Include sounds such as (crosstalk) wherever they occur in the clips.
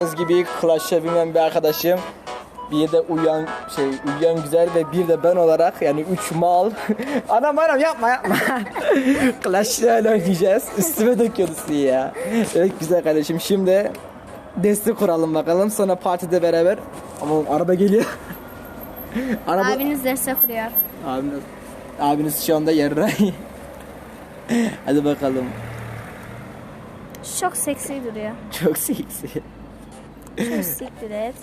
Gördüğünüz gibi Clash'a bilmem bir arkadaşım. Bir de uyuyan şey uyuyan güzel ve bir de ben olarak yani üç mal. (laughs) anam anam yapma yapma. (laughs) Clash'la öyle oynayacağız. Üstüme döküyordu suyu ya. Evet güzel kardeşim şimdi destek kuralım bakalım sonra partide beraber. Ama araba geliyor. (laughs) araba Abiniz destek kuruyor. abiniz, abiniz şu anda yarra. Hadi bakalım. Çok seksi duruyor. Çok seksi. Çok siktir et.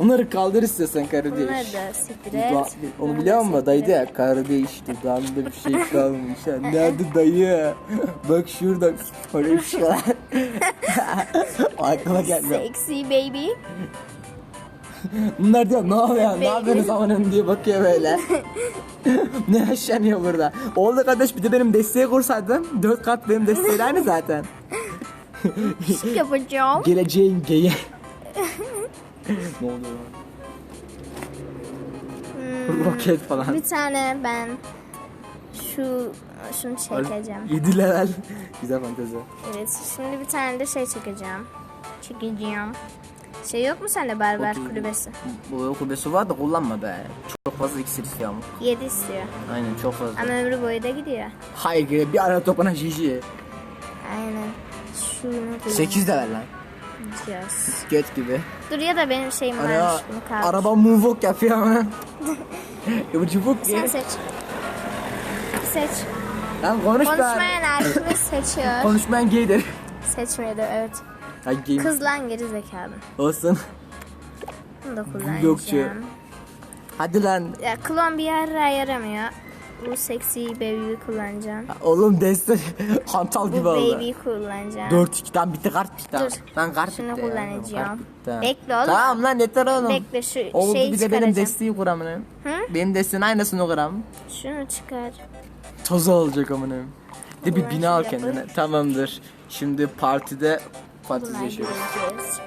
Onları kaldır istiyorsan kardeş. Bunları da siktir Duda- onu biliyor musun dayı ya kardeş dudağında bir şey kalmış ha. Nerede dayı? Bak şurada öyle bir şey var. (laughs) Aklıma gelmiyor. Sexy baby. Bunlar diyor ne oluyor ne yapıyorsunuz amanın diye bakıyor böyle. (laughs) ne yaşanıyor burada? Oldu kardeş bir de benim desteği kursaydın. Dört kat benim desteği aynı zaten. Yapacağım. Geleceğin geyi. (laughs) ne oluyor lan? Roket falan. Bir tane ben şu şunu çekeceğim. 7 level. (laughs) Güzel fantezi. Evet şimdi bir tane de şey çekeceğim. Çekeceğim. Şey yok mu sende berber kulübesi? Bu kulübesi var da kullanma be. Çok fazla iksir istiyor ama. 7 istiyor. Aynen çok fazla. Ama ömrü boyu da gidiyor. Hayır bir ara topuna jiji. Aynen. Şunu 8 de ver lan. Kullanacağız. Göt gibi. Dur ya da benim şeyim Ana varmış bunu kalmış. araba moonwalk yapıyor ama. çubuk Sen seç. Seç. Lan konuş. Konuşmayan arkadaş seçiyor. Konuşmayan gaydir. Seçmedi evet. Ha gay. Kız lan geri zekalı. Olsun. Bunu da Yokçu. kullanacağım. Hadi lan. Ya klon bir yere yaramıyor. Bu seksi baby'yi kullanacağım. Oğlum destek (laughs) hantal Bu gibi oldu. baby'yi kullanacağım. 4 2 tamam bitti kart bitti. Dur. Lan kart Şunu bitti kullanacağım. Kart bitti. Bekle oğlum. Tamam lan yeter oğlum. Bekle şu Oldu şeyi bir de benim çıkaracağım. desteği kuramını. Hı? Benim desteğin aynısını kuram. Şunu çıkar. Toz olacak amına. De bir Ulan bina al şey kendine. Tamamdır. Şimdi partide fantezi Bunlar yaşıyoruz. göreceğiz.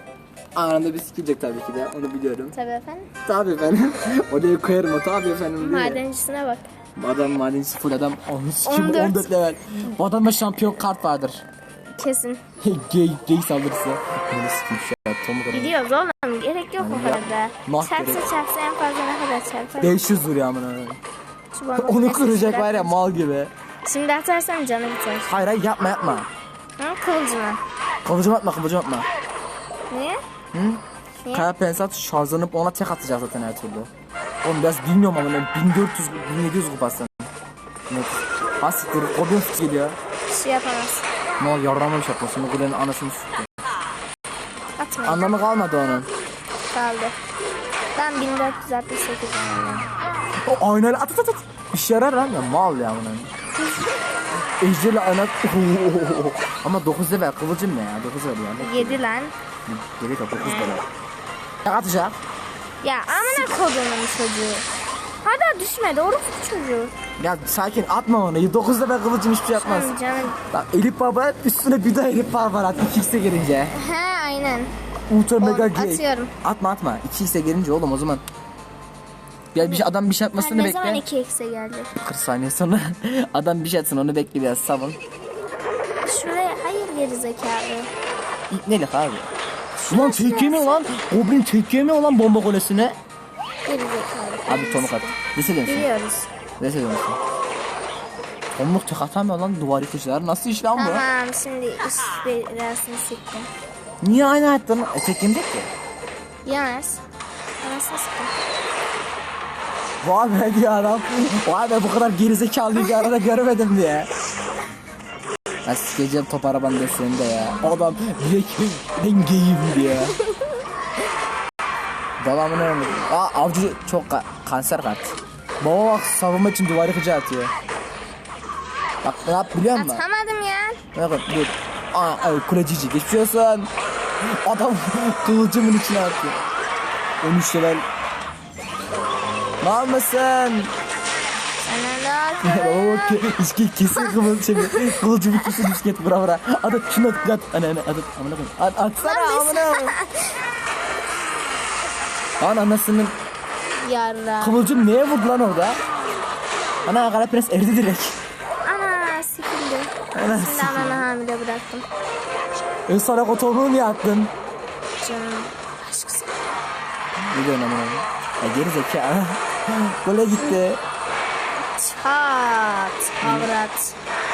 Anında bir sikilecek tabii ki de onu biliyorum. Tabii efendim. Tabii efendim. (laughs) Oraya koyarım o tabii efendim diye. Madencisine bak. Adam madencisi full adam. Onu sikim 14. 14 level. Bu adamda şampiyon kart vardır. Kesin. (laughs) gay, gay saldırısı. Onu sikim şu an. Tomu kadar. Biliyoruz oğlum. Gerek yok o kadar da. Nah Çarpsa gerek. çarpsa en fazla ne kadar çarpar? 500 vuruyor amına. Şu bomba (laughs) Onu nefes kıracak var ya mal gibi. Şimdi atarsan canı biter. Hayır hayır yapma yapma. Ha kılıcına. Kılıcım atma kılıcım atma. Niye? Hı? Niye? Kaya pensat şarjlanıp ona tek atacak zaten her türlü. Oğlum biraz bilmiyorum ama ben 1400 1700 kupasın. Evet. Hasittir. O bir fıt geliyor. Bir şey yapamaz. Ne ol yarramamış yapma. Şimdi kulenin anasını sıktı. Atma. Anlamı kalmadı onun. Kaldı. Ben 1468 aldım. O aynayla at at at. at. İşe yarar lan ya mal ya bunun. Ejderle aynat. (laughs) Ama 9 level kıvılcım ne ya? 9 level yani. 7 lan. Gerek yok 9 level. Atacak? Ya amına kodumun çocuğu. Hala düşmedi orospu çocuğu. Ya sakin atma onu. 9 level kıvılcım hiçbir şey yapmaz. Tamam canım. Bak Elif Baba üstüne bir daha Elif Baba at 2x'e gelince. He aynen. Ultra mega gay. atıyorum. Atma atma. 2x'e gelince oğlum o zaman. Ya bir şey, adam bir şey atmasını ne zaman bekle. 2x'e gelecek? 40 saniye sonra (laughs) adam bir şey atsın onu bekle biraz savun. Şuraya hayır geri zekalı. İpnelik abi. Ulan çekiyor mi lan? Goblin çekiyor mi lan bomba kulesine? Abi tomuk at. Nesi diyorsun? Biliyoruz. Nesi diyorsun? Tomuk tek atamıyor lan duvar yıkıcılar. Nasıl iş lan bu? Tamam şimdi üst belasını siktim. Niye aynı attın? E tek yemeyecek ki. Yemez. Anasını siktim. Vay be diyor adam. Vay be bu kadar gerizekalı bir arada görmedim diye. (laughs) Ya sikeceğim top arabanın desteğinde ya. Adam direkt ben geyim diye. Devamını. Aa avcı çok ka- kanser kart. Baba bak savunma için duvar yıkıcı atıyor. Bak ne yap biliyor musun? Atamadım ya. Ne bak dur. Aa ay, kulecici geçmiş olsun. Adam (laughs) kılıcımın içine attı. 13 level. Ne yapmasın? Sana ne Baba oldu? bak ke- iski kesin kılıç şimdi. Kılıcımı kesin isket vura vura. At at şunu at at. Ana ana at. Amına koyayım. At atsana amına. Lan anasının Yarra. kılıcım neye vurdu lan orada? Ana kara prens eridi direkt. Ana sikildi. Ana Şimdi ananı hamile bıraktım. Ön sana kotoğunu niye attın? Canım. Ne diyorsun amına? Ya geri zekalı. (laughs) Gole gitti. Çat. Avrat.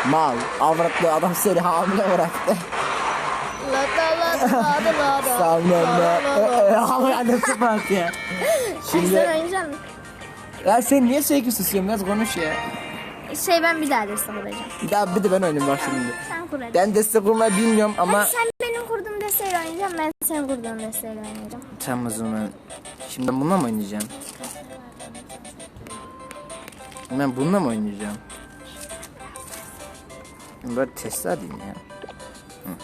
Mal. Avratlı adam seni hamile bıraktı. La la la la la la la. Savunma. Hamile annesi bıraktı ya. Şimdi... Sen oynayacaksın. ya sen niye sürekli susuyorsun biraz konuş ya. Şey ben bir daha destek kuracağım. Bir daha bir de ben oynayayım bak şimdi. Sen kur hadi. Ben destek kurmayı bilmiyorum ama Hadi sen benim kurduğum desteğiyle oynayacaksın. Ben senin kurduğun desteğiyle oynayacağım. Tamam o zaman. Şimdi ben bununla mı oynayacağım? Ben bununla mı oynayacağım? Böyle Tesla diyeyim ya. Hı.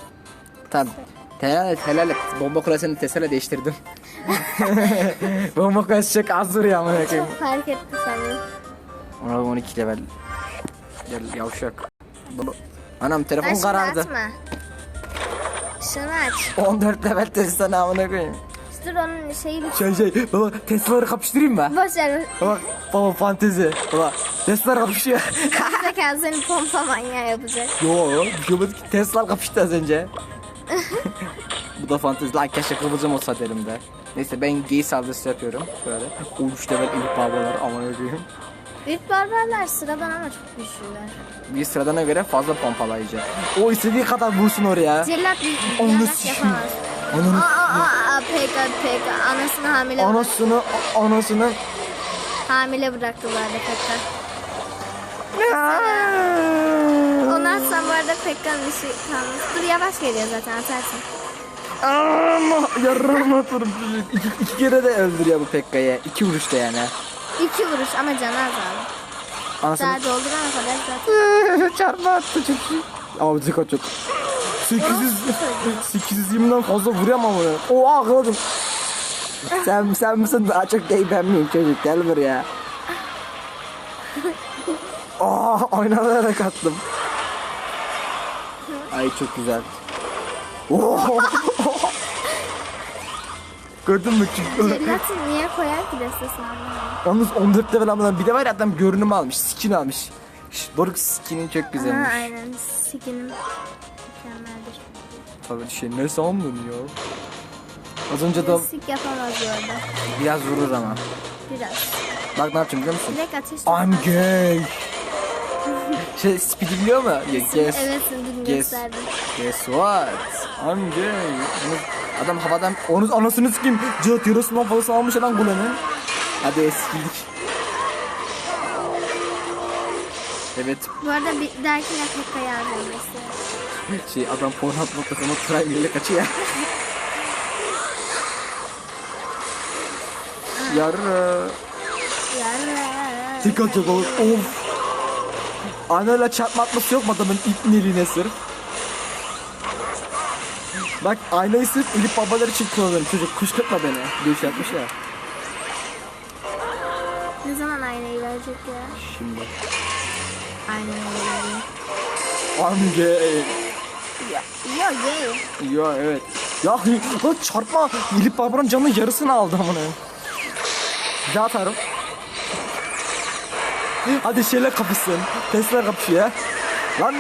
Tamam. Helal et, helal et. Bomba kulesini Tesla değiştirdim. (laughs) Bomba kulesi çok az duruyor koyayım. Çok fark etti seni. Ona 12 level. Gel yavşak. Baba. Anam Ben telefon şimdi karardı. atma. Şunu aç. 14 level Tesla amına koyayım. Dur onun şeyi bir Şey şey baba Tesla'ları kapıştırayım mı? boş ver. Baba baba fantezi. Baba Tesla kapışıyor. Zeka seni pompa manyağı yapacak. Yo bir şey olmadı ki. Tesla kapıştı az önce. (laughs) Bu da fantezi. Lan keşke kıvılcım olsa derim de. Neyse ben gay saldırısı yapıyorum. Böyle. Uç level ilk babalar aman ödeyim. Büyük barbarlar sıradan ama çok güçlüler. Bir sıradana göre fazla pompalayıcı. O istediği kadar vursun oraya. Cellat bir Onu yanak sikeyim. yapamaz. Onun Aa peka peka anasını hamile anasını anasını hamile bıraktılar da peka. Onu atsan bu arada Pekka'nın işi kalmış. Dur yavaş geliyor zaten atarsın. Ama yarım oturup iki, iki kere de öldürüyor bu Pekka'yı. İki vuruşta yani. İki vuruş ama canı azaldı. Anasını Daha doldurana kadar zaten. Çarpma attı. Ama bizi çok. 800 820'den fazla vuruyor ama. Oha kıladım. sen sen misin daha çok değil ben miyim çocuk gel buraya. Aa aynalara attım. Ay çok güzel. Oo. Gördün mü? Cellatı niye koyar ki destesini anlamadım. Yalnız 14 level almadan bir de var ya adam görünüm almış, skin almış. Şş, Doruk skinin çok Ha güzelmiş. aynen sikinim mükemmeldir. Tabii şey ne sandın ya? Az önce de Sik yapamaz bu arada. biraz vurur ama. Biraz. Bak ne yapacağım biliyor musun? Direkt ateş I'm gay. (laughs) şey speed biliyor mu? Ya, guess, Evet dün Guess. gösterdim. guess what? I'm gay. Adam havadan onu anasını sikeyim. Cihat yarısından fazla almış lan kulenin. Hadi eskildik. Evet Bu arada bir dahakine Pekka yardımcısı. (laughs) şey adam Pornhub.com'a Prime ile kaçıyor. Yarı. Yarra. Dikkat yok olur. Of. Anayla çarpma atması yok mu adamın ipneliğine sırf? Bak aynayı sırf Elif babalar için kullanırım çocuk kışkırtma beni diye şey yapmış ya. Ne zaman aynayı verecek ya? Şimdi. Aynayı verecek. Gay. Yo gay. Ya evet. Ya (laughs) lan çarpma. Elif babanın canının yarısını aldı amına. Daha atarım. Hadi şeyler kapışsın. Tesla kapışıyor. Lan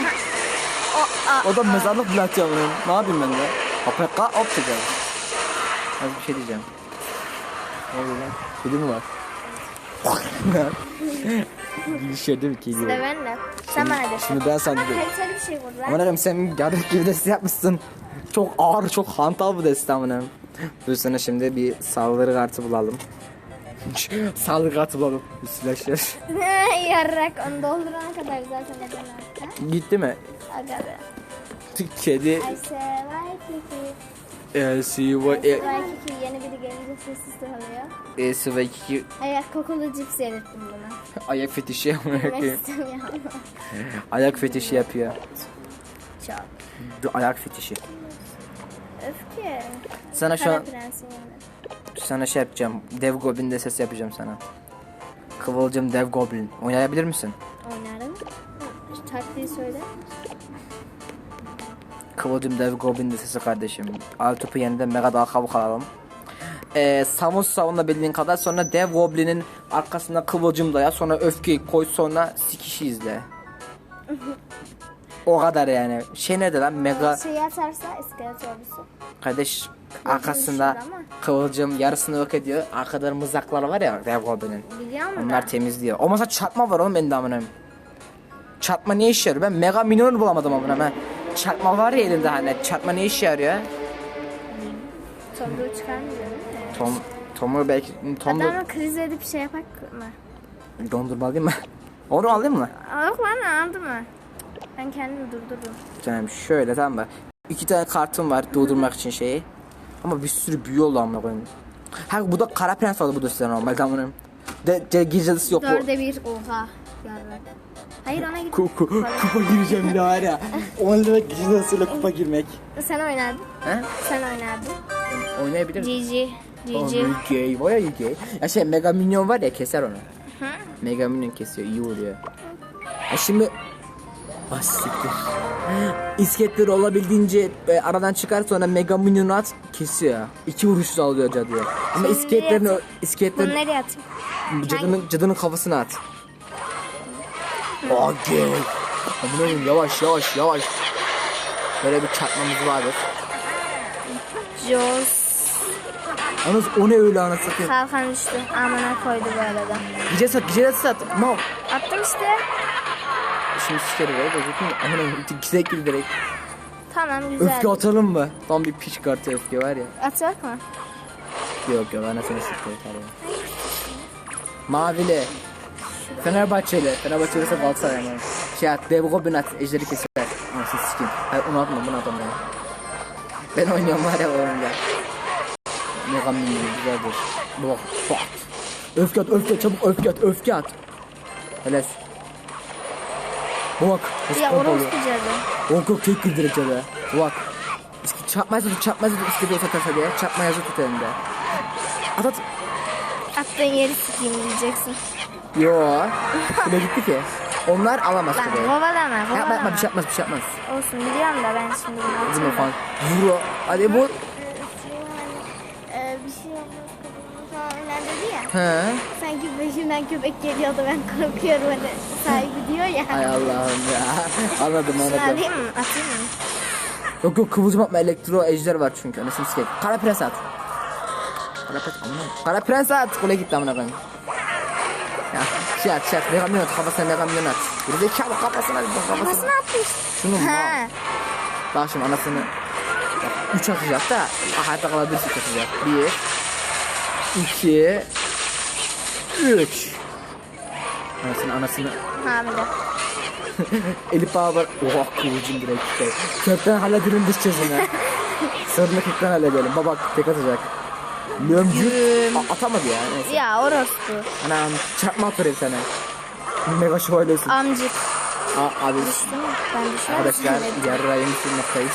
o da mezarlık bile atıyor amına. Ne yapayım ben de? APK atacağım. Az bir şey diyeceğim. Ne oluyor lan? Kedi mi var? Gülüşüyor değil mi kedi? De benle. Sen bana destek. Şimdi ben sana Ama diyorum. kaliteli bir şey vur lan. Aman abim sen yardık gibi deste yapmışsın. Çok ağır, çok hantal bu deste aman Dur sana şimdi bir saldırı kartı bulalım. (laughs) saldırı kartı bulalım. Slasher. (laughs) Yarrak onu doldurana kadar zaten neden arttı? Gitti mi? Aga be. Kedi. I say Waikiki. E, si, va, e, Waikiki yeni biri gelince sessiz kalıyor. e, si, va, iki, Ayak kokulu cips yedirttim buna. ayak fetişi amına Yemek istemiyorum. Ayak fetişi yapıyor. Çok. Ayak fetişi. Öfke. Sana şu an sana şey yapacağım. Dev Goblin de ses yapacağım sana. Kıvılcım Dev Goblin. Oynayabilir misin? Oynarım. Taktiği söyle. Kıvılcım Dev Goblin de sesi kardeşim. Al topu yeniden Mega Dağ kabuk alalım. Ee, Samus savunla bildiğin kadar sonra Dev Goblin'in arkasına Kıvılcım daya sonra öfkeyi koy sonra sikişi izle. (laughs) O kadar yani. Şey nerede lan mega Şeyi atarsa iskelet ordusu. kardeş arkasında düşüyor ama. kıvılcım yarısını yok ediyor. Arkada mızraklar var ya dev goblinin. Onlar temizliyor. O masa çarpma var oğlum benim de amınım. Çarpma ne işe yarıyor? Ben mega minyon bulamadım amına ben. Çarpma var ya elinde hani. Çarpma ne işe yarıyor? Tomruğu çıkarmıyor değil mi? Tom Tom'u belki Tom da Adamla kriz edip şey yapak mı? dondurma alayım mı? (laughs) Onu alayım mı? Yok lan aldı mı? Ben kendimi durdururum. Tamam şöyle tamam mı? İki tane kartım var doldurmak için şeyi. Ama bir sürü büyü oldu amına koyayım. Ha bu da kara prens vardı bu da size normal tamam De, de gecesi yok bu. Dörde bir oha. Yarrak. Hayır ona git. Ku- ku- kupa gireceğim bir ya. 10 lira gecesiyle kupa girmek. Sen oynardın. He? Sen oynardın. Oynayabilirim. GG. GG. gay, baya gay. Ya şey Mega Minyon var ya keser onu. Mega Minyon kesiyor, iyi oluyor. Ya şimdi Ah siktir. İsketleri olabildiğince e, aradan çıkar sonra Mega Minyon'u at kesiyor. İki vuruş alıyor cadıya. Ama isketlerini nereye Bunu isketlerini nereye atayım? cadının cadının kafasına at. Gay. Amına koyayım, yavaş yavaş yavaş. Böyle bir çarpmamız vardır. Jaws. Yalnız o ne öyle anasını satayım. Kalkan düştü. Amına koydu bu arada. Gece sat, gece sat. Mal. Attım işte. Şimdi sikerim öyle gözükmüyor. Aman güzel gibi direkt. Tamam güzel. Öfke atalım mı? Tam bir piç kartı öfke var ya. Atacak mı? Yok. Yok anasını siktir. Mavili. Fenerbahçeli. Fenerbahçeli ise Galatasaray yani. Şey at, Dev Goblin at, Ejderi keser. Anasını sikeyim. Hayır onu atma, bunu atma ya. Ben oynuyorum var ya oyunda. Mega Minion güzeldir. Bak, bak. Öfke at, öfke çabuk öfke at, öfke at. Helal. Bak, Ya cadı. Yok yok tek güldürecek be. Bak. İski çarpmaz tut çarpmaz tut iskede yok atarsa diye. Çarpma yazı tut elinde. At at. Attığın yeri sikeyim diyeceksin. Yo. Kule gitti ki. Onlar alamaz Lan kuleyi. kovalama Yapma yapma kovalama. bir şey yapmaz bir şey yapmaz. Olsun biliyorum da ben şimdi bunu Bizim o. Vuro. Hadi bu. Ee, bir şey olmaz falan öyle dedi ya. He. Sanki başımdan köpek geliyordu ben korkuyorum hani sahibi diyor ya. Ay Allah'ım ya. Anladım Şunu anladım. alayım mı? Atayım mı? Yok yok kıvılcım atma elektro ejder var çünkü. Anasını sikeyim. Kara prens at. Kara prens amına. Kara prens at. Kule gitti amına koyayım. Şey at şey at. Mega minyon at. Kafasına mega minyon at. Bir zekalı kafasına bir kafasına. Kafasına atmış. Şunu mu? Bak şimdi anasını Bak, üç atacak da hayatta kalabilirsin üç atacak. Bir, iki, üç. Anasını anasını Hamile. (laughs) Elif var. Oha kıvılcım direkt. Kökten hallederim dış çözümü. (laughs) Sırrını kökten halledelim. Baba tek atacak. Lömcü A- atamadı ya neyse. Ya orospu. Anam çarpma atır bir tane. Mega şövalyesin. Amcık. Aa, abi Değil mi? Ben düşmez arkadaşlar yarrayın sürmektayız.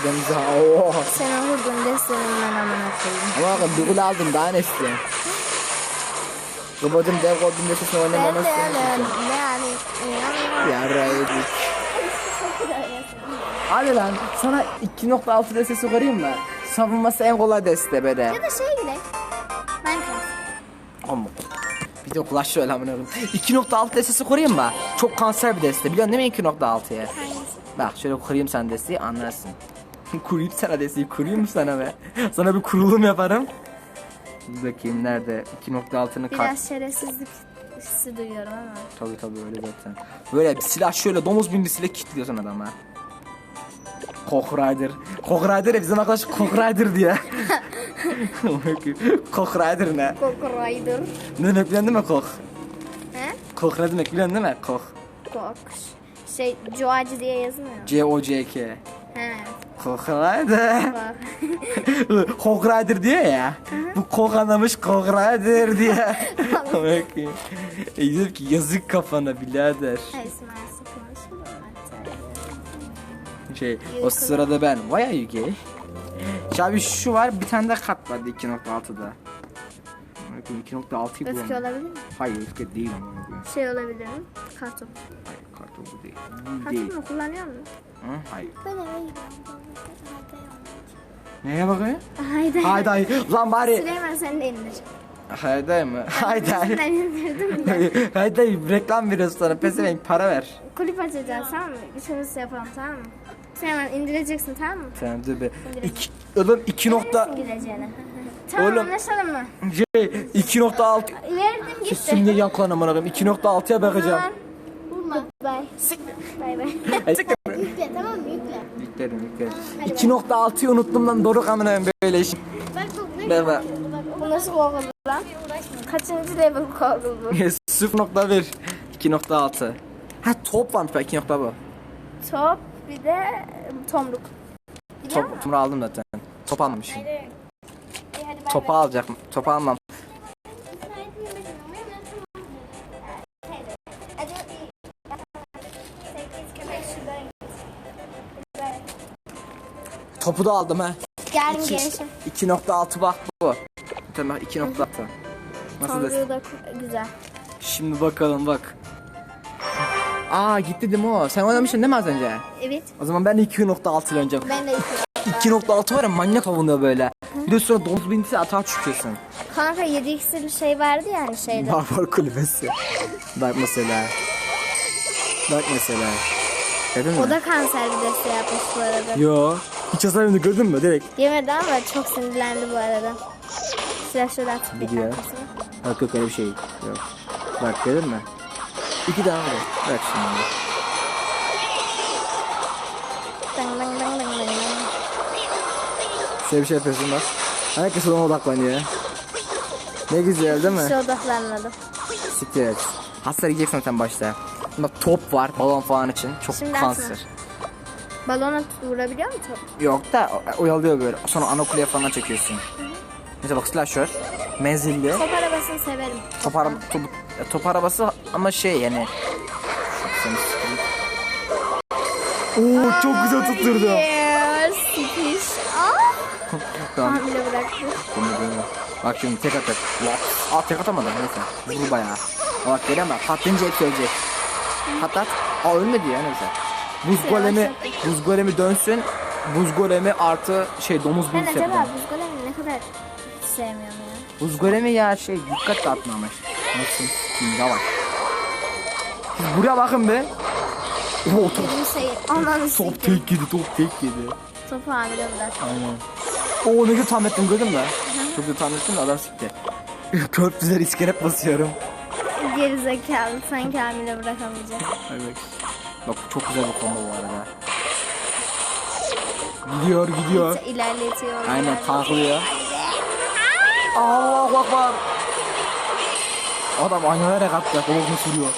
Adamıza ooo. Sen vurdun destanından amına koyayım. Ama bakın bir aldım daha ne istiyorsun? Kıbacım dev golden sesini Ben oynamamı de öyle yani. inanmıyorum. Yarraydık. (laughs) Hadi lan sana 2.6 destesi koyayım mı? Savunması en kolay deste böyle. Ya da şey bile. Minecraft. Amma. Bir de Clash Royale amına koyayım. 2.6 destesi koyayım mı? Çok kanser bir deste. Biliyorsun değil mi 2.6'ya? Hangisi? Bak şöyle kurayım sen desteği anlarsın. (laughs) kurayım sana desteği kurayım sana be. Sana bir kurulum yaparım. Bakayım nerede? 2.6'nın kart. Biraz şerefsizlik hissi duyuyorum ama. Tabii tabii öyle zaten. Böyle bir silah şöyle domuz bindisiyle kilitliyorsun adama. Koch Rider. Koch Rider ya bizim arkadaş Koch Rider diye. Koch Rider ne? Coco Rider. Ne demek biliyorsun değil mi Koch? He? Koch ne demek biliyorsun değil mi? Koch. Kok. Şey Joacı diye yazmıyor. C-O-C-K. He. Koch Rider. Bak. (laughs) Koch Rider diyor ya. Bu Koch anlamış Koch Rider diye. (laughs) E, dedim ki yazık kafana birader. Konuşuyor. Şey o sırada ben vay are you gay? Abi şu var bir tane de kat vardı 2.6'da. 2.6'yı Öfke bulamam. olabilir mi? Hayır öfke değil ama. Şey olabilir mi? Karton. Hayır karton bu değil. Bu değil. Karton mu kullanıyor musun? Hı? Hayır. Böyle böyle. Neye bakıyor? Haydi haydi. Lan bari. Süleyman sen de indir. Hayday mı? Hayday. Ben indirdim bile. Hayday reklam veriyorsun sana pezevenk para ver. Kulüp açacağız tamam mı? Üçümüz yapalım tamam mı? Sen hemen indireceksin tamam mı? Sen dur be. İki, oğlum 2 nokta İndireceğini. tamam Oğlum. anlaşalım mı? şey 2.6 Verdim gitti. Şimdi yan kulağına koyayım 2.6'ya bakacağım. Vurma. Bye. Bye bye. Ay, siktir. Yükle tamam mı? Yükle. Yüklerim yüklerim. 2.6'yı unuttum lan doruk amına koyayım böyle iş. Bak ver. Bu nasıl Google lan? Kaçıncı level Google bu? (laughs) 0.1 2.6 Ha top varmış bak 2. bu. Top bir de tomruk. Biliyor musun? Top, topu aldım zaten. Top almamışım. Hadi. İyi, hadi bay Topu bay. alacağım. Topu almam. Topu da aldım ha. Geldim gelişim. 2.6 bak bu. Tamam 2.6. Nasıl desem? Tomruğu da güzel. Şimdi bakalım bak. Aa gitti değil mi o? Sen oynamışsın değil mi az önce? Evet. O zaman ben 2.6 ile oynayacağım. Ben de iki. 2.6 var ya manyak avunuyor böyle. Bir de sonra domuz bindiyse atağa çıkıyorsun. Kanka 7 iksirli şey vardı ya hani şeyde. Barbar kulübesi. Bak mesela. Bak mesela. Gördün mü? O da kanser bir deste yapmış bu arada. Yo. Hiç hasarını gördün mü direkt? Yemedi ama çok sinirlendi bu arada. Silahşöyle atıp bir Gidiyor. Yok yok öyle bir şey yok. Bak gördün mü? İki tane var. Bak şimdi. Dang dang dang dang dang. Şöyle bir şey yapıyorsun bak. Herkes ona odaklanıyor. Ne güzel değil mi? Hiç odaklanmadım. Siktir et. Hasar yiyeceksin sen başta. Bunda top var balon falan için. Çok Şimdi kanser. atma. Balona vurabiliyor mu top? Yok da oyalıyor böyle. Sonra ana kuleye falan çekiyorsun. Mesela bak slasher. Menzilli. Top arabasını severim. Top, ara- top, top arabası ama şey yani. Oo çok güzel tutturdu. Yes, sikiş. Aa, tamam. hamile bıraktı. Bak şimdi tek atak. Aa tek atamadı neyse. Vur bayağı. Bak gelen bak patlayınca hepsi ölecek. Patlat. Aa ölmedi ya neyse. Buz golemi, buz golemi dönsün. Buz golemi artı şey domuz Ben büyüsü acaba yapacağım. buz golemi ne kadar sevmiyorum ya. Buz golemi ya şey dikkat dağıtmamış. Nasıl sikeyim yavaş. Siz buraya bakın be. Oo top, seyir. Ananı top sikeyim. tek yedi top tek yedi. Topu hamile bıraktı. Aynen. Oo ne güzel tahmin ettim gördün mü? Çok güzel tahmin ettim de adam sikti. (laughs) Köprüler iskelet basıyorum. Geri zekalı sanki hamile bırakamayacak. Evet. Bak çok güzel bir combo bu arada. Gidiyor gidiyor. İlerletiyor. Aynen ilerletiyor. tanklıyor. Allah akbar. Adam aynalara kattı. Kolunu sürüyor.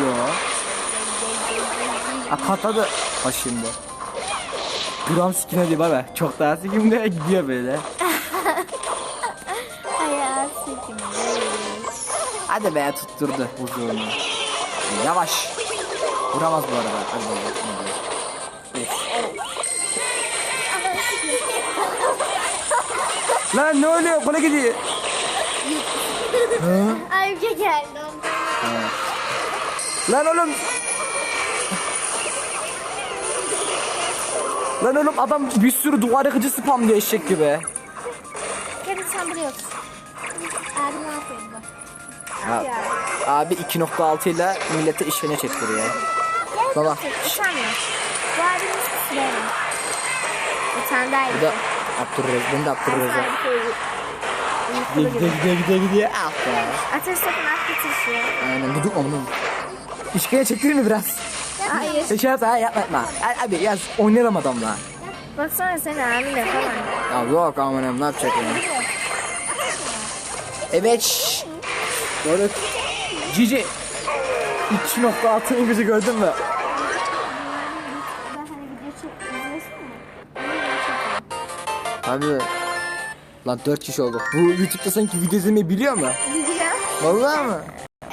Yo. Ha patladı. Ha şimdi. Gram sikine değil baba. Çok daha sikimde gidiyor böyle. (laughs) Ayağı sikim. Hadi be tutturdu huzurunu. Yavaş. Vuramaz bu arada. Hadi bakalım. Lan ne oluyor? Kola gidiyor. Ay bir şey geldi. Lan oğlum. Lan oğlum adam bir sürü duvar yakıcı spamlıyor eşek gibi. Gel sen buraya otur. Abi ne yapıyorsun bak. Ha, abi 2.6 ile millete işine çektiriyor. Baba. Utanma. Bu abimiz Süleyman. Utandaydı. Bu da Abdurrez. Ben de Abdurrez'e. Gidiyor gidiyor gidiyor gidiyor. Ah be. Ateş topunu at bitirişiyor. Aynen duduk onu. İşkence çektirir mi biraz? Hayır. Şey yapma yapma yapma. Ay- Abi yaz oynayalım adamla. Baksana seni hamile falan. Ya yok amanım ne yapacak ya. Evet. Doğru. Cici. 2.6 İngilizce gördün mü? Abi. Lan 4 kişi oldu. Bu YouTube'da sanki video izlemeyi biliyor mu? Video. Vallahi mı?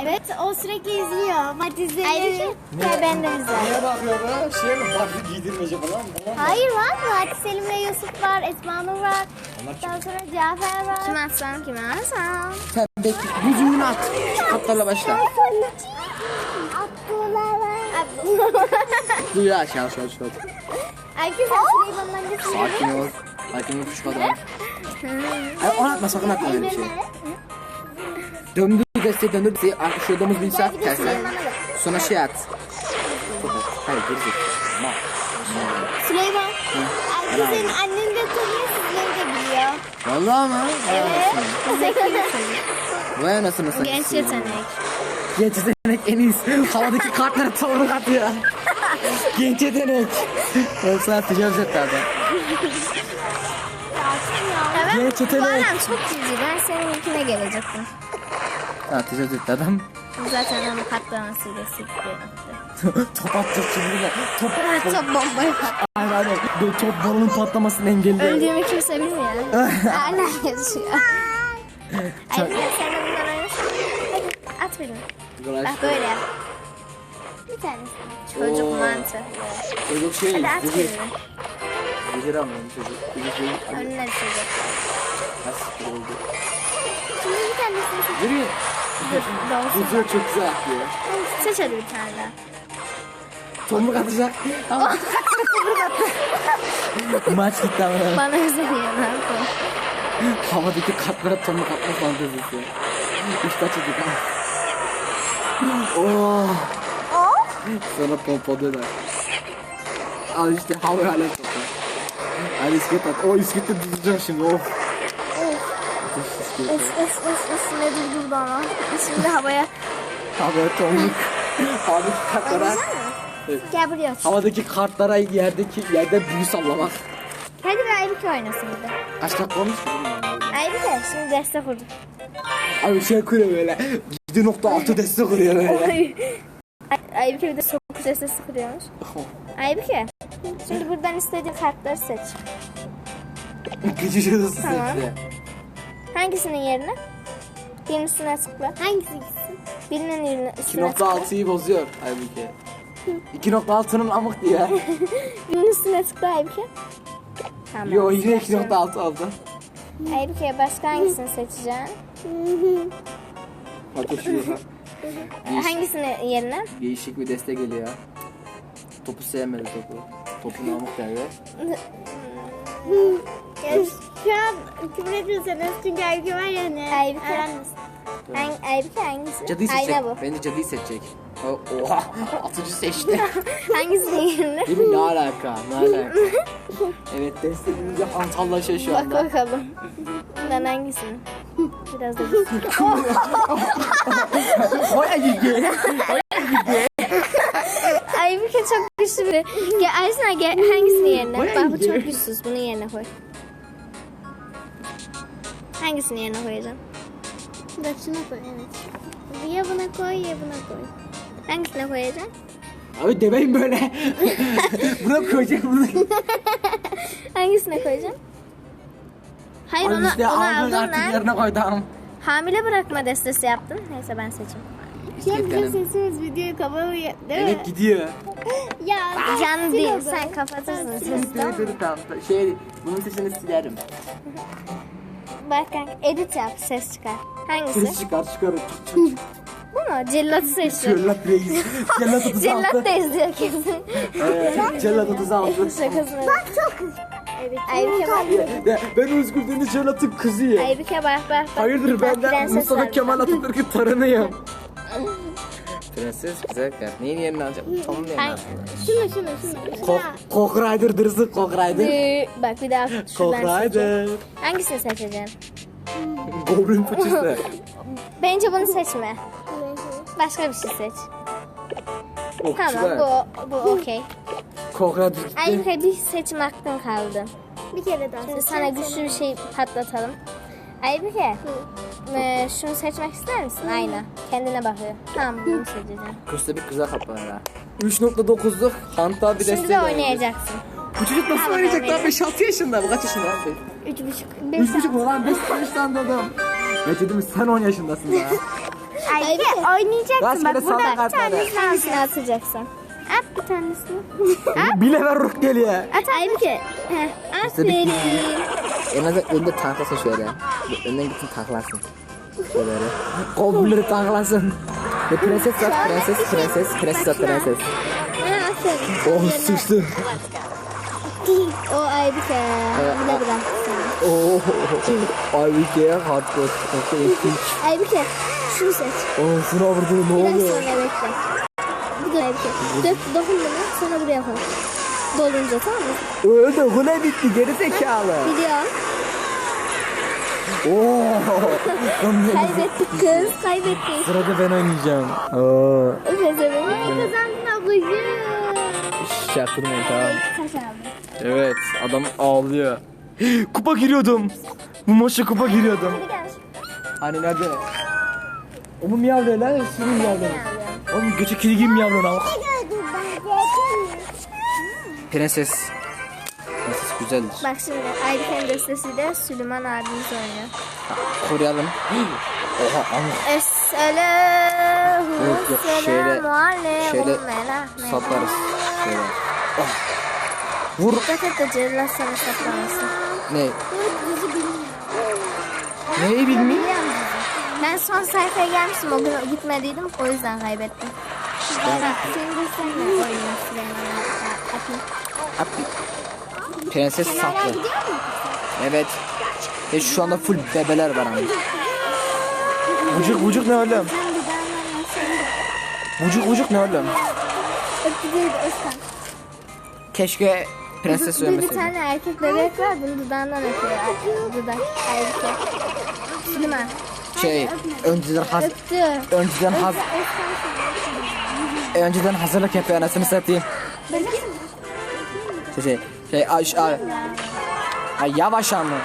Evet o sürekli izliyor. Maç. Ayrıca gel ben de izlerim. Ne bakıyor be? Şey mi? Farklı giydirmece falan mı? Hayır var Fatih Selim ve Yusuf var. Esma Nur var. Ondan sonra Cafer var. Kim atsam kim atsam. Sen bekle. Buzluğunu at. Katlarla başla. Abdullah var. Abdullah var. Dur ya aşağı aşağı aşağı. Herkes Süleyman'ın annesi. Sakin ol. Aykın'ın küçük adamı. Ay, onu atma sakın atma öyle bir şey. Döndür desteği döndür desteği. Artık şu domuz bir saat terse. Sonra şey at. At. Hayır geri zekalı. Ma. Süleyman. Senin annen de tanıyor sizleri de biliyor. Vallahi mı? Evet. Zeki (laughs) Vay anasını satayım. Genç yetenek. Genç yetenek en iyisi. Havadaki kartlara tavırlık atıyor. Genç yetenek. Ben sana tecavüz etti Evet. Genç yetenek. Bu adam çok cici. Ben seninkine gelecektim. Ha tecavüz etti adam. Zaten onu katlamasıyla sikti. (laughs) top atacak şimdi de. Top Çok bombayı patladı. Aynen aynen. Böyle top balonun patlamasını engelliyor. Öldüğümü kimse bilmiyor. (laughs) Hala yazıyor. Ay bir de sen de bundan. Hadi at. Uğraş. Bak böyle. Bir tanesi. Çocuk Oo. mantı. Çocuk şey. Hadi at Zehir. Zehir almıyorum çocuk. Çocuk şey. Önüne düşecek. Nasıl oldu? Şimdi bir tanesini seç. Yürüyün. Bu çocuk çok güzel atlıyor. Seç hadi bir tane daha. Tomruk atacak. Ama. Maç gitti ama. Bana ne yapayım. Havadaki kartlara tomruk atma fantezisi. Kaç yedik ha. Oh. Sonra pompalıyorlar. Al işte havaya hala topu. Hadi isket at. O iskette düzeceğim şimdi. Of. Of of of of ne durdurdu ama. Şimdi havaya. Havaya tomruk. Havadaki kartlara. Evet. Gel buraya otur. Havadaki kartlara yerdeki yerde büyü sallamak. Hadi bir Aybüke oynasın bir de. Kaç dakika olmuş bilmiyorum. Aybüke şimdi destek vurdum. Abi şey kuruyor böyle. 7.6 destek kuruyor böyle. Ay- Aybüke bir de sokuş sesi kırıyormuş. Aybüke. Şimdi buradan istediğin kartları seç. Gıcıcı hızlı Tamam. seçti. Hangisinin yerine? Birinin üstüne tıkla. Hangisi gitsin? Birinin yerine üstüne tıkla. 2.6'yı bozuyor halbuki. 2.6'nın amık diye. (laughs) Birinin üstüne tıkla Aybüke. Tamam. Yo yine 2.6 oldu. Aybüke başka hangisini seçeceksin? Bak şu Hangisinin yerine? değişik bir destek geliyor. Topu sevmedi topu. Topun amık derdi. Şu an küfür ediyorsanız çünkü Aybüke var ya ne? Aybüke. Hang, Aybüke hangisi? Cadıyı seçecek. Ayna bu. Bence cadıyı seçecek. O- Oha (laughs) atıcı seçti. (laughs) Hangisinin yerine? Değil mi? Ne alaka? Ne alaka? evet desteğimizi hantallaşıyor şu Bak anda. bakalım. Ben hangisini? Biraz da Oya gibi. Aybüke çok güçlü biri. Gel Aysina gel hangisinin yerine? Bak bu çok güçsüz. Bunun yerine koy. Hangisinin yerine koyacaksın? Bak şuna koy evet. Ya buna koy ya buna koy. Hangisine koyacaksın? Abi demeyin böyle. (laughs) Buna koyacak bunu. Hangisine koyacaksın? Hayır Ay onu, işte onu aldın aldın artık lan. yerine koydum. Hamile bırakma destesi yaptın. Neyse ben seçeyim. Şimdi İsteklerim. sesimiz videoyu kapamıyor değil Evet mi? gidiyor. (laughs) Ya Can sil değil. onu. Sen kapatırsın. Sil. sesi? Dur dur tamam. Şey bunun sesini silerim. (laughs) Bak kanka edit yap ses çıkar. Hangisi? Ses çıkar çıkar. Bu mu? Cellatı seçtim. Cellat reis. (laughs) Cellat 36. Cellat da izliyor kesin. Evet, Cellat 36. Şakasını. Bak çok Evet. Aybüke bak. Ya, ben Özgür Deniz Cellat'ın kızıyım. Aybüke bak bak bak. Hayırdır Bak, ben de prenses Mustafa var. Kemal Atatürk'ün torunuyum. Prenses güzel kız. Neyin yerini alacağım? Tamam yerini Hangi- alacağım. Şunu şunu şunu. Kok, Kok Rider dırsın Kok Rider. Ee, Bak bir daha Kok şuradan seçeyim. Rider. Hangisini seçeceksin? Goblin fıçısı. (laughs) Bence bunu seçme. Başka bir şey seç. Tamam Okçular. bu bu okey. Kok Rider gitti. Aybüke bir seçim hakkın kaldı. Bir kere daha. Sana güçlü bir şey patlatalım. Aybüke e, şunu seçmek ister misin? Aynen. Kendine bakıyor. Tamam bunu seçeceğim. Köste bir kıza kaplar ha. 3.9'luk Hanta bir Şimdi de oynayacaksın. Bu çocuk nasıl Tamam, oynayacak lan? oynayacak. 5-6 yaşında. Bu kaç yaşında abi? Üç buçuk. 3.5 mu lan? 5 yaşında adam. Ya dedim sen 10 yaşındasın ya. Aybüke Oynayacaksın Rastgele bak burada bir tanesini hangisini atacaksın? At bir tanesini. (laughs) Bile ver ruh geliyor. At Aybüke. Heh, aferin. En azından önde tanklasın şöyle. Önden gitsin tanklasın. Şöyle. Kobulları tanklasın. Ve prenses at, prenses, prenses, prenses at, prenses. Oh sıçtı. O Aybüke. Bile seni. Oo. Aybüke hardcore. Aybüke şunu seç. Oo şuna vurdu ne Biraz oluyor? sonra bekle. Bir de Aybüke. Dök, dokun bunu sonra buraya koy. Dolunca tamam mı? Öldü hule bitti geri zekalı. Biliyorum. Oo. Kaybettik kız. Kaybettik. Sırada ben oynayacağım. Oo. Öpezelim. Kazandın ablacığım. Şaktırmayın tamam. Evet adam ağlıyor. (gasps) kupa giriyordum. Bu maça kupa giriyordum. Hadi gel. Hani nerede? O mu miyavlıyor lan? Sizin miyavlıyor. Oğlum göçü kedi gibi miyavlıyor lan. Prenses. Prenses güzeldir. Bak şimdi Aybüke'nin destesiyle Süleyman abimiz oynuyor. Koruyalım. (gasps) Oha ama Esselahu Yok, yok, şöyle- şöyle saplarız. Şöyle. Oh. Vur. Dikkat et de cellat sana saplamasın. Ne? Neyi bilmiyor? Ben son sayfaya gelmiştim o gün gitmediydim o yüzden kaybettim. Bak senin de sen de oynuyor Süleyman abi. Abi. Prenses saklı. Evet. E şu anda full bebeler var ama. Bucuk bucuk ne oğlum? Bucuk bucuk ne oğlum? Keşke prenses Bir, bir tane erkek bebek var bunu dudağından öpüyor. Dudak. Ayrıca. Süleyman. Şey, önceden haz Öptü. önceden haz önceden hazırlık yapıyor anasını satayım. Şey şey, ay, ay, ay yavaş ama.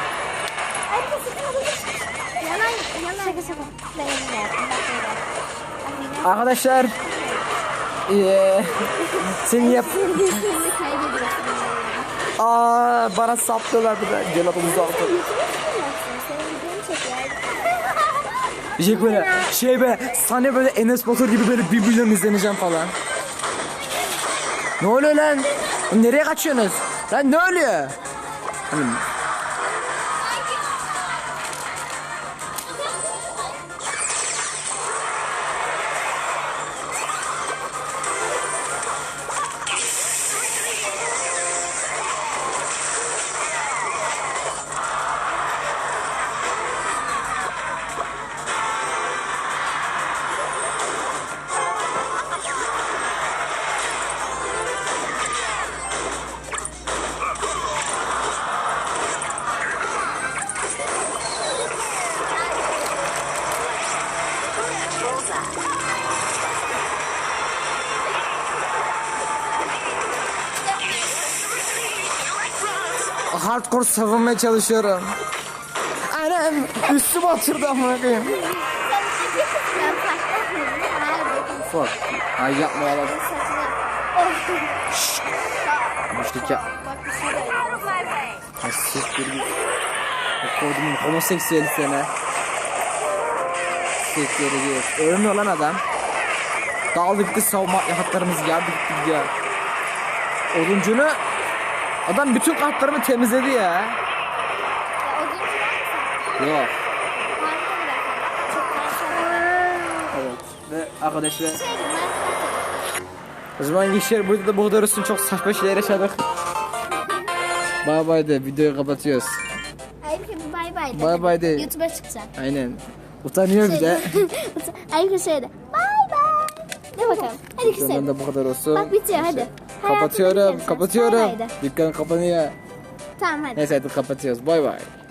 Arkadaşlar eee seni yap. Aa bana saplıyorlar bir de. Celatımızı aldı. Şey böyle şey be sahne böyle Enes Batur gibi böyle bir milyon izleneceğim falan. Ne oluyor lan? Nereye kaçıyorsunuz? Lan ne oluyor? Oğlum, savunmaya çalışıyorum. Anam üstüme oturdu amına koyayım. Fuck. Ay yapma ya. lan. Müşrik ya. Ay siktir git. Kodumun homoseksüeli sene. Siktir git. Ölmüyor lan adam. Dağıldı gitti savunma haklarımız geldi gitti gidiyor. Oduncunu adam bütün kartlarımı temizledi ya. Yok. Evet. Ve arkadaşlar o zaman gençler burada da bu kadar olsun çok saçma şeyler yaşadık. Bay bay de videoyu kapatıyoruz. Bay bay de. Bay bay de. YouTube'a çıkacak. Aynen. Utanıyor bir de. (laughs) Aybüke şöyle. Bay bay. De bakalım. Hadi Benden küselim. de bu kadar olsun. Bak bitiyor hadi. Kapatıyorum, kapatıyorum. Dükkan kapanıyor. Tamam hadi. Neyse hadi kapatıyoruz. Bay bay.